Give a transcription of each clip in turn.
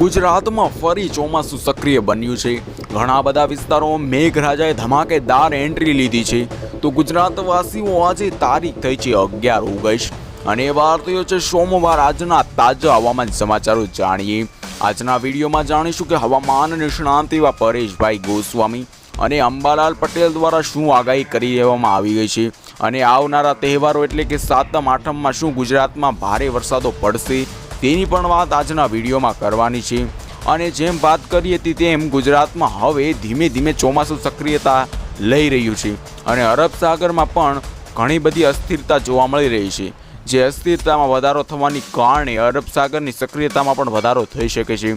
ગુજરાતમાં ફરી ચોમાસું સક્રિય બન્યું છે. ઘણા બધા વિસ્તારોમાં મેઘરાજાએ ધમાકેદાર એન્ટ્રી લીધી છે. તો ગુજરાતવાસીઓ, આજે તારીખ થઈ છે અગિયાર ઓગસ્ટ. અને એ વાર્તાઓ છે સોમવાર. આજના તાજા હવામાન સમાચારો જાણીએ. આજના વિડીયોમાં જાણીશું કે હવામાન નિષ્ણાંત એવા પરેશભાઈ ગોસ્વામી અને અંબાલાલ પટેલ દ્વારા શું આગાહી કરી દેવામાં આવી ગઈ છે અને આવનારા તહેવારો એટલે કે સાતમ, આઠમમાં શું ગુજરાતમાં ભારે વરસાદો પડશે? તેની પણ વાત આજના વિડીયોમાં કરવાની છે. અને જેમ વાત કરી હતી તેમ ગુજરાતમાં હવે ધીમે ધીમે ચોમાસું સક્રિયતા લઈ રહ્યું છે. અને અરબ સાગરમાં પણ ઘણી બધી અસ્થિરતા જોવા મળી રહી છે. જે અસ્થિરતામાં વધારો થવાની કારણે અરબ સાગરની સક્રિયતામાં પણ વધારો થઈ શકે છે.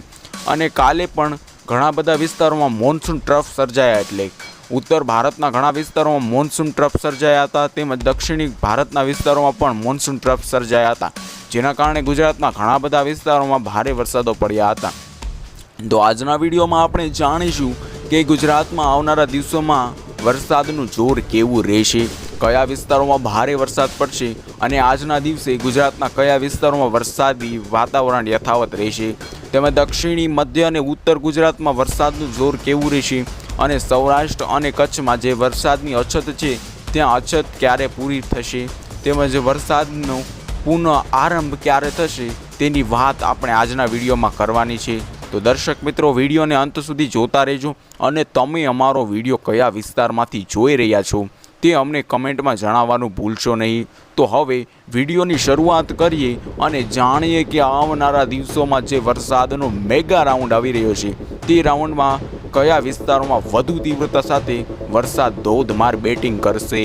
અને કાલે પણ ઘણા બધા વિસ્તારોમાં મોન્સૂન ટ્રફ સર્જાયા એટલે ઉત્તર ભારતના ઘણા વિસ્તારોમાં મોન્સૂન ટ્રફ સર્જાયા હતા તેમજ દક્ષિણી ભારતના વિસ્તારોમાં પણ મોન્સૂન ટ્રફ સર્જાયા હતા, જેના કારણે ગુજરાતના ઘણા બધા વિસ્તારોમાં ભારે વરસાદો પડ્યા હતા. તો આજના વિડીયોમાં આપણે જાણીશું કે ગુજરાતમાં આવનારા દિવસોમાં વરસાદનું જોર કેવું રહેશે, કયા વિસ્તારોમાં ભારે વરસાદ પડશે અને આજના દિવસે ગુજરાતના કયા વિસ્તારોમાં વરસાદી વાતાવરણ યથાવત રહેશે, તેમજ દક્ષિણી, મધ્ય અને ઉત્તર ગુજરાતમાં વરસાદનું જોર કેવું રહેશે અને સૌરાષ્ટ્ર અને કચ્છમાં જે વરસાદની અછત છે, ત્યાં અછત ક્યારે પૂરી થશે? તેમજ વરસાદનો પુનઃ આરંભ ક્યારે થશે? તેની વાત આપણે આજના વિડીયોમાં કરવાની છે. તો દર્શક મિત્રો, વિડીયોને અંત સુધી જોતા રહેજો અને તમે અમારો વીડિયો કયા વિસ્તારમાંથી જોઈ રહ્યા છો તે અમને કમેન્ટમાં જણાવવાનું ભૂલશો નહીં. તો હવે વિડીયોની શરૂઆત કરીએ અને જાણીએ કે આવનારા દિવસોમાં જે વરસાદનો મેગા રાઉન્ડ આવી રહ્યો છે, તે રાઉન્ડમાં કયા વિસ્તારોમાં વધુ તીવ્રતા સાથે વરસાદ ધોધમાર બેટિંગ કરશે?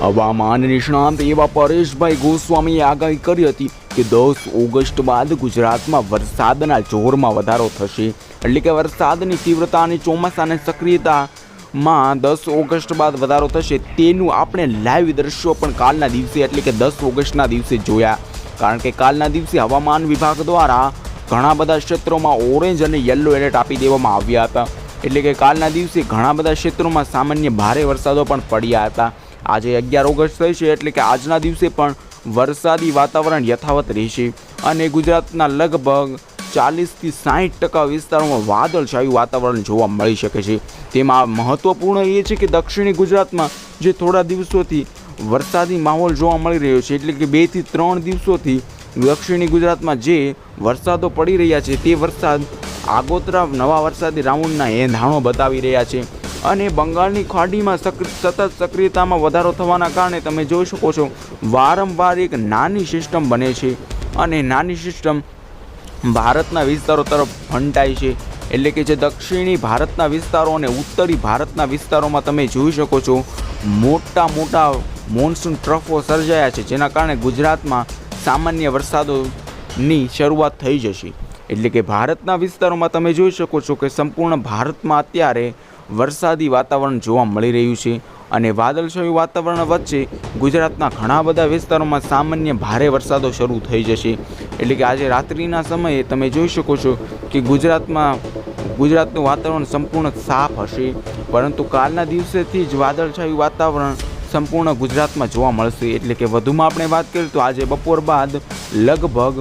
હવામાન નિષ્ણાંત એવા પરેશભાઈ ગોસ્વામીએ આગાહી કરી હતી કે દસ ઓગસ્ટ બાદ ગુજરાતમાં વરસાદના જોરમાં વધારો થશે. એટલે કે વરસાદની તીવ્રતા અને ચોમાસાની સક્રિયતામાં દસ ઓગસ્ટ બાદ વધારો થશે તેનું આપણે લાઈવ દ્રશ્યો પણ કાલના દિવસે એટલે કે દસ ઓગસ્ટના દિવસે જોયા. કારણ કે કાલના દિવસે હવામાન વિભાગ દ્વારા ઘણા બધા ક્ષેત્રોમાં ઓરેન્જ અને યલો એલર્ટ આપી દેવામાં આવ્યા હતા. એટલે કે કાલના દિવસે ઘણા બધા ક્ષેત્રોમાં સામાન્ય ભારે વરસાદો પણ પડ્યા હતા. આજે અગિયાર ઓગસ્ટ થઈ છે એટલે કે આજના દિવસે પણ વરસાદી વાતાવરણ યથાવત રહેશે અને ગુજરાતના લગભગ ચાલીસથી સાઠ ટકા વિસ્તારોમાં વાદળછાયું વાતાવરણ જોવા મળી શકે છે. તેમાં મહત્વપૂર્ણ એ છે કે દક્ષિણી ગુજરાતમાં જે થોડા દિવસોથી વરસાદી માહોલ જોવા મળી રહ્યો છે એટલે કે બેથી ત્રણ દિવસોથી દક્ષિણી ગુજરાતમાં જે વરસાદો પડી રહ્યા છે તે વરસાદ આગોતરા નવા વરસાદી રાઉન્ડના એંધાણો બતાવી રહ્યા છે અને બંગાળની ખાડીમાં સતત સક્રિયતામાં વધારો થવાના કારણે તમે જોઈ શકો છો વારંવાર એક નાની સિસ્ટમ બને છે અને નાની સિસ્ટમ ભારતના વિસ્તારો તરફ ફંટાય છે. એટલે કે જે દક્ષિણી ભારતના વિસ્તારો અને ઉત્તરી ભારતના વિસ્તારોમાં તમે જોઈ શકો છો મોટા મોટા મોન્સૂન ટ્રફો સર્જાયા છે જેના કારણે ગુજરાતમાં સામાન્ય વરસાદોની શરૂઆત થઈ જશે. એટલે કે ભારતના વિસ્તારોમાં તમે જોઈ શકો છો કે સંપૂર્ણ ભારતમાં અત્યારે વરસાદી વાતાવરણ જોવા મળી રહ્યું છે અને વાદળછાયું વાતાવરણ વચ્ચે ગુજરાતના ઘણા બધા વિસ્તારોમાં સામાન્ય ભારે વરસાદો શરૂ થઈ જશે. એટલે કે આજે રાત્રિના સમયે તમે જોઈ શકો છો કે ગુજરાતમાં, ગુજરાતનું વાતાવરણ સંપૂર્ણ સાફ હશે. પરંતુ કાલના દિવસેથી જ વાદળછાયું વાતાવરણ સંપૂર્ણ ગુજરાતમાં જોવા મળશે. એટલે કે વધુમાં આપણે વાત કરીએ તો આજે બપોર બાદ લગભગ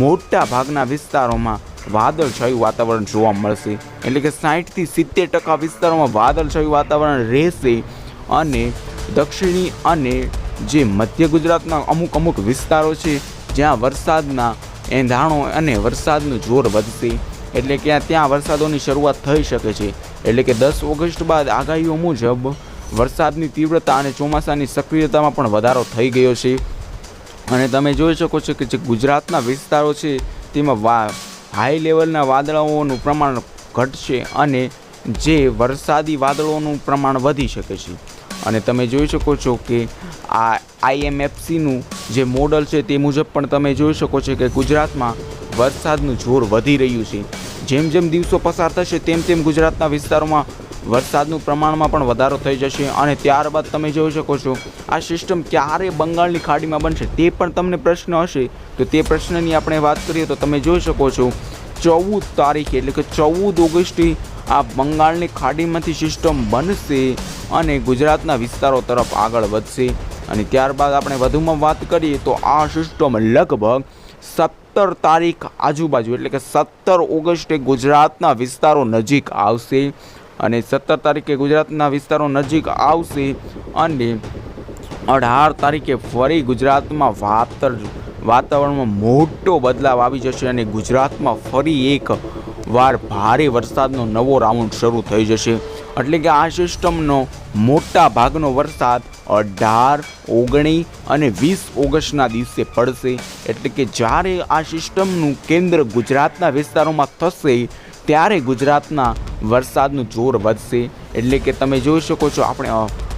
મોટા ભાગના વિસ્તારોમાં વાદળછાયું વાતાવરણ જોવા મળશે. એટલે કે સાઠથી સિત્તેર ટકા વિસ્તારોમાં વાદળછાયું વાતાવરણ રહેશે અને દક્ષિણી અને જે મધ્ય ગુજરાતના અમુક અમુક વિસ્તારો છે, જ્યાં વરસાદના એંધાણો અને વરસાદનું જોર વધશે. એટલે કે ત્યાં વરસાદોની શરૂઆત થઈ શકે છે. એટલે કે દસ ઓગસ્ટ બાદ આગાહીઓ મુજબ વરસાદની તીવ્રતા અને ચોમાસાની સક્રિયતામાં પણ વધારો થઈ ગયો છે. અને તમે જોઈ શકો છો કે જે ગુજરાતના વિસ્તારો છે, તેમાં વા હાઈ લેવલના વાદળાઓનું પ્રમાણ ઘટશે અને જે વરસાદી વાદળોનું પ્રમાણ વધી શકે છે. અને તમે જોઈ શકો છો કે આ આઈએમએફસીનું જે મોડલ છે, તે મુજબ પણ તમે જોઈ શકો છો કે ગુજરાતમાં વરસાદનું જોર વધી રહ્યું છે. જેમ જેમ દિવસો પસાર થશે, તેમ તેમ ગુજરાતના વિસ્તારોમાં વરસાદનું પ્રમાણમાં પણ વધારો થઈ જશે અને ત્યારબાદ તમે જોઈ શકો છો, આ સિસ્ટમ ક્યારે બંગાળની ખાડીમાં બનશે તે પણ તમને પ્રશ્ન હશે. તો તે પ્રશ્નની આપણે વાત કરીએ તો તમે જોઈ શકો છો, ચૌદ તારીખે એટલે કે ચૌદ ઓગસ્ટથી આ બંગાળની ખાડીમાંથી સિસ્ટમ બનશે અને ગુજરાતના વિસ્તારો તરફ આગળ વધશે. અને ત્યારબાદ આપણે વધુમાં વાત કરીએ તો આ સિસ્ટમ લગભગ સત્તર તારીખ આજુબાજુ એટલે કે સત્તર ઓગસ્ટે ગુજરાતના વિસ્તારો નજીક આવશે. અને સત્તર તારીખે ગુજરાતના વિસ્તારો નજીક આવશે અને અઢાર તારીખે ફરી ગુજરાતમાં વાતર વાતાવરણમાં મોટો બદલાવ આવી જશે અને ગુજરાતમાં ફરી એક વાર ભારે વરસાદનો નવો રાઉન્ડ શરૂ થઈ જશે. એટલે કે આ સિસ્ટમનો મોટા ભાગનો વરસાદ અઢાર ઓગણીસ અને વીસ ઓગસ્ટના દિવસે પડશે. એટલે કે જ્યારે આ સિસ્ટમનું કેન્દ્ર ગુજરાતના વિસ્તારોમાં થશે ત્યારે ગુજરાતના વરસાદનું જોર વધશે. એટલે કે તમે જોઈ શકો છો, આપણે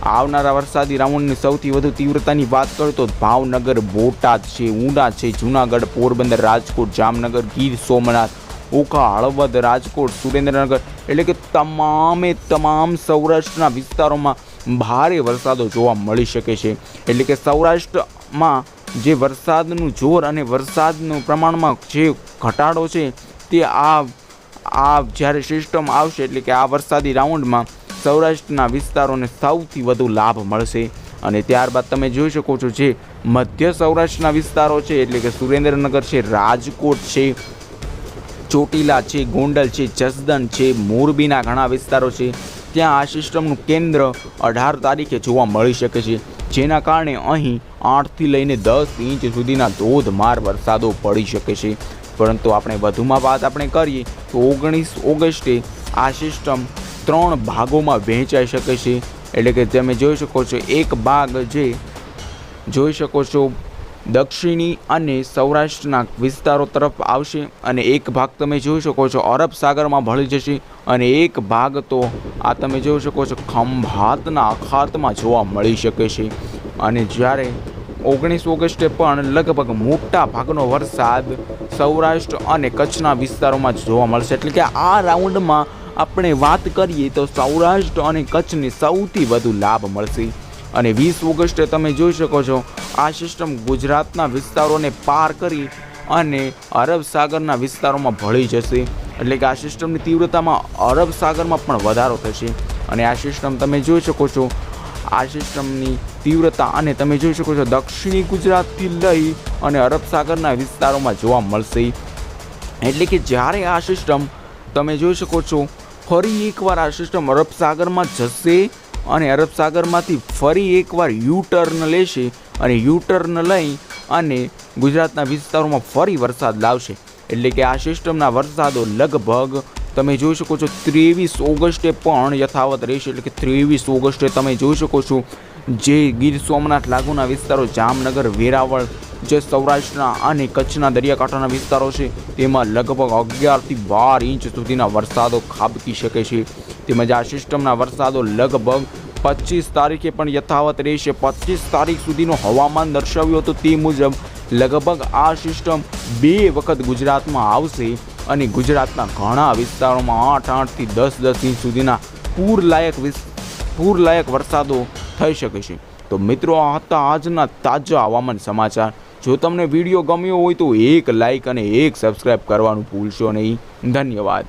આવનારા વરસાદી રાઉન્ડની સૌથી વધુ તીવ્રતાની વાત કરું તો ભાવનગર, બોટાદ છે ઊંડા છે, જૂનાગઢ, પોરબંદર, રાજકોટ, જામનગર, ગીર, સોમનાથ, ઓખા, હળવદ, રાજકોટ, સુરેન્દ્રનગર, એટલે કે તમામે તમામ સૌરાષ્ટ્રના વિસ્તારોમાં ભારે વરસાદો જોવા મળી શકે છે. એટલે કે સૌરાષ્ટ્રમાં જે વરસાદનું જોર અને વરસાદનું પ્રમાણમાં જે ઘટાડો છે, તે આ આ જ્યારે સિસ્ટમ આવશે એટલે કે આ વરસાદી રાઉન્ડમાં સૌરાષ્ટ્રના વિસ્તારોને સૌથી વધુ લાભ મળશે. અને ત્યારબાદ તમે જોઈ શકો છો જે મધ્ય સૌરાષ્ટ્રના વિસ્તારો છે, એટલે કે સુરેન્દ્રનગર છે, રાજકોટ છે, ચોટીલા છે, ગોંડલ છે જસદન છે, મોરબીના ઘણા વિસ્તારો છે. ત્યાં આ સિસ્ટમનું કેન્દ્ર અઢાર તારીખે જોવા મળી શકે છે. જેના કારણે અહીં આઠથી લઈને દસ ઇંચ સુધીના ધોધમાર વરસાદો પડી શકે છે. પરંતુ આપણે વધુમાં વાત આપણે કરીએ તો ઓગણીસ ઓગસ્ટે આ સિસ્ટમ ત્રણ ભાગોમાં વહેંચાઈ શકે છે. એટલે કે તમે જોઈ શકો છો એક ભાગ જે જોઈ શકો છો દક્ષિણી અને સૌરાષ્ટ્રના વિસ્તારો તરફ આવશે અને એક ભાગ તમે જોઈ શકો છો અરબ સાગરમાં ભળી જશે અને એક ભાગ તો આ તમે જોઈ શકો છો ખંભાતના અખાતમાં જોવા મળી શકે છે. અને જ્યારે ઓગણીસ ઓગસ્ટે પણ લગભગ મોટા ભાગનો વરસાદ સૌરાષ્ટ્ર અને કચ્છના વિસ્તારોમાં જ જોવા મળશે. એટલે કે આ રાઉન્ડમાં આપણે વાત કરીએ તો સૌરાષ્ટ્ર અને કચ્છને સૌથી વધુ લાભ મળશે. અને વીસ ઓગસ્ટે તમે જોઈ શકો છો, આ સિસ્ટમ ગુજરાતના વિસ્તારોને પાર કરી અને અરબ સાગરના વિસ્તારોમાં ભળી જશે. એટલે કે આ સિસ્ટમની તીવ્રતામાં અરબ સાગરમાં પણ વધારો થશે. અને આ સિસ્ટમ તમે જોઈ શકો છો આ સિસ્ટમની તીવ્રતા અને તમે જોઈ શકો છો, દક્ષિણી ગુજરાતથી લઈ અને અરબ સાગરના વિસ્તારોમાં જોવા મળશે. એટલે કે જ્યારે આ સિસ્ટમ તમે જોઈ શકો છો, ફરી એકવાર આ સિસ્ટમ અરબ સાગરમાં જશે અને અરબ સાગરમાંથી ફરી એકવાર યુ ટર્ન લેશે અને યુ ટર્ન લઈ અને ગુજરાતના વિસ્તારોમાં ફરી વરસાદ લાવશે. એટલે કે આ સિસ્ટમના વરસાદો લગભગ તમે જોઈ શકો છો ત્રેવીસ ઓગસ્ટે પણ યથાવત રહેશે. એટલે કે ત્રેવીસ ઓગસ્ટે તમે જોઈ શકો છો જે ગીર સોમનાથ લાગુના વિસ્તારો, જામનગર, વેરાવળ, જે સૌરાષ્ટ્રના અને કચ્છના દરિયાકાંઠાના વિસ્તારો છે, તેમાં લગભગ અગિયારથી બાર ઇંચ સુધીના વરસાદો ખાબકી શકે છે. તેમજ આ સિસ્ટમના વરસાદો લગભગ પચીસ તારીખે પણ યથાવત રહેશે. પચીસ તારીખ સુધીનું હવામાન દર્શાવ્યું હતું તે મુજબ લગભગ આ સિસ્ટમ બે વખત ગુજરાતમાં આવશે. અને ગુજરાતના ઘણા વિસ્તારોમાં આઠ આઠથી દસ દસ ઇંચ સુધીના પૂરલાયક પૂરલાયક વરસાદો થઈ શકે છે. તો મિત્રો, આ હતા આજના તાજા હવામાન સમાચાર. જો તમને વીડિયો ગમ્યો હોય તો એક લાઇક અને એક સબસ્ક્રાઈબ કરવાનું ભૂલશો નહીં. ધન્યવાદ.